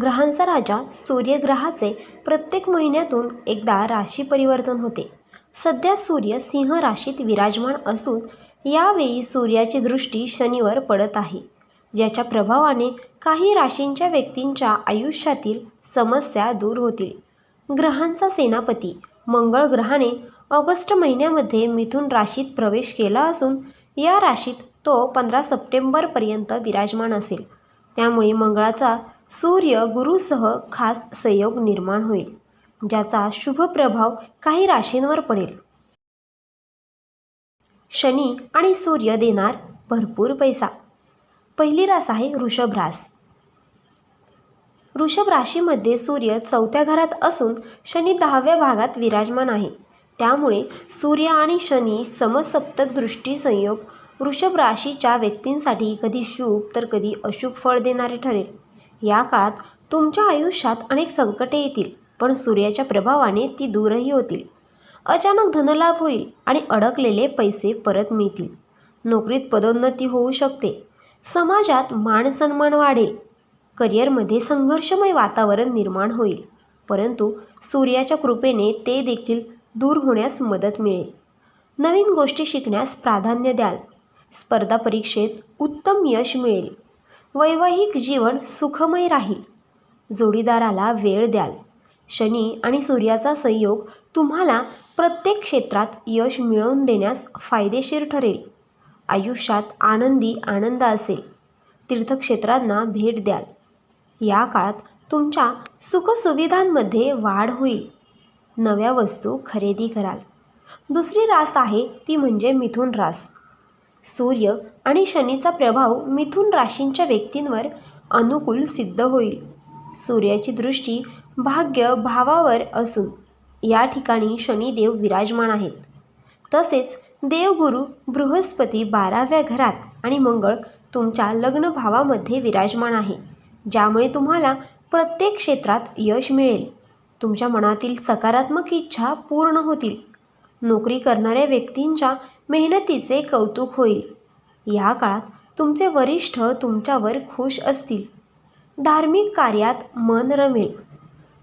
ग्रहांचा राजा सूर्यग्रहाचे प्रत्येक महिन्यातून एकदा राशी परिवर्तन होते. सध्या सूर्य सिंह राशीत विराजमान असून यावेळी सूर्याची दृष्टी शनीवर पडत आहे. ज्याच्या प्रभावाने काही राशींच्या व्यक्तींच्या आयुष्यातील समस्या दूर होतील. ग्रहांचा सेनापती मंगळ ग्रहाने ऑगस्ट महिन्यामध्ये मिथुन राशीत प्रवेश केला असून या राशीत तो पंधरा सप्टेंबरपर्यंत विराजमान असेल. त्यामुळे मंगळाचा सूर्य गुरुसह खास संयोग निर्माण होईल ज्याचा शुभ प्रभाव काही राशींवर पडेल. शनी आणि सूर्य देणार भरपूर पैसा. पहिली रास आहे वृषभ रास. वृषभ राशीमध्ये सूर्य चौथ्या घरात असून शनी दहाव्या भागात विराजमान आहे. त्यामुळे सूर्य आणि शनी समसप्तक दृष्टी संयोग वृषभ राशीच्या व्यक्तींसाठी कधी शुभ तर कधी अशुभ फळ देणारे ठरेल. या काळात तुमच्या आयुष्यात अनेक संकटे येतील पण सूर्याच्या प्रभावाने ती दूरही होतील. अचानक धनलाभ होईल आणि अडकलेले पैसे परत मिळतील. नोकरीत पदोन्नती होऊ शकते. समाजात मानसन्मान वाढेल. करिअरमध्ये संघर्षमय वातावरण निर्माण होईल. परंतु सूर्याच्या कृपेने ते देखील दूर होण्यास मदत मिळेल. नवीन गोष्टी शिकण्यास प्राधान्य द्याल. स्पर्धा परीक्षेत उत्तम यश मिळेल. वैवाहिक जीवन सुखमय राहील. जोडीदाराला वेळ द्याल. शनी आणि सूर्याचा संयोग तुम्हाला प्रत्येक क्षेत्रात यश मिळवून देण्यास फायदेशीर ठरेल. आयुष्यात आनंदी आनंद असेल. तीर्थक्षेत्रांना भेट द्याल. या काळात तुमच्या सुखसुविधांमध्ये वाढ होईल. नव्या वस्तू खरेदी कराल. दुसरी रास आहे ती म्हणजे मिथुन रास. सूर्य आणि शनीचा प्रभाव मिथुन राशींच्या व्यक्तींवर अनुकूल सिद्ध होईल. सूर्याची दृष्टी भाग्य भावावर असून या ठिकाणी शनिदेव विराजमान आहेत. तसेच देवगुरु बृहस्पती बाराव्या घरात आणि मंगळ तुमच्या लग्न भावामध्ये विराजमान आहे. ज्यामुळे तुम्हाला प्रत्येक क्षेत्रात यश मिळेल. तुमच्या मनातील सकारात्मक इच्छा पूर्ण होतील. नोकरी करणाऱ्या व्यक्तींच्या मेहनतीचे कौतुक होईल. या काळात तुमचे वरिष्ठ तुमच्यावर खुश असतील. धार्मिक कार्यात मन रमेल.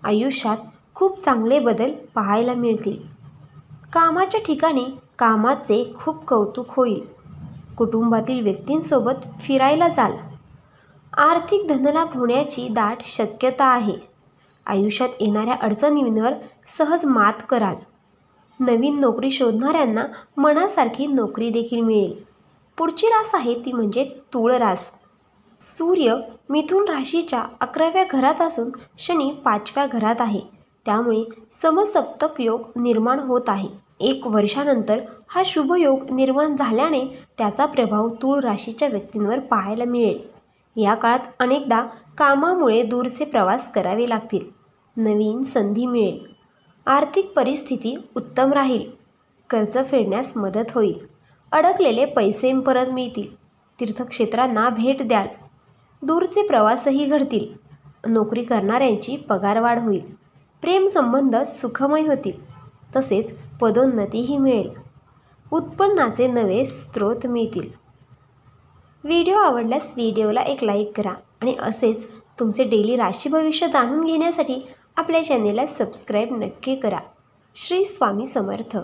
आयुष्यात खूप चांगले बदल पाहायला मिळतील. कामाच्या ठिकाणी कामाचे खूप कौतुक होईल. कुटुंबातील व्यक्तींसोबत फिरायला जाल. आर्थिक धनलाभ होण्याची दाट शक्यता आहे. आयुष्यात येणाऱ्या अडचणींवर सहज मात कराल. नवीन नोकरी शोधणाऱ्यांना मनासारखी नोकरी देखील मिळेल. पुढची रास आहे ती म्हणजे तुळ रास. सूर्य मिथुन राशीच्या अकराव्या घरात असून शनी पाचव्या घरात आहे. त्यामुळे समसप्तक योग निर्माण होत आहे. एक वर्षानंतर हा शुभयोग निर्माण झाल्याने त्याचा प्रभाव तूळ राशीच्या व्यक्तींवर पाहायला मिळेल. या काळात अनेकदा कामामुळे दूरचे प्रवास करावे लागतील. नवीन संधी मिळेल. आर्थिक परिस्थिती उत्तम राहील. कर्ज फेडण्यास मदत होईल. अडकलेले पैसे परत मिळतील. तीर्थक्षेत्रांना भेट द्याल. दूरचे प्रवासही घडतील. नोकरी करणाऱ्यांची पगारवाढ होईल. प्रेमसंबंध सुखमय होतील. तसेच पदोन्नतीही मिळेल. उत्पन्नाचे नवे स्रोत मिळतील. व्हिडिओ आवडल्यास व्हिडिओला एक लाईक करा आणि असेच तुमचे डेली राशी भविष्य जाणून घेण्यासाठी आपल्या चॅनेलला सबस्क्राईब नक्की करा. श्री स्वामी समर्थ.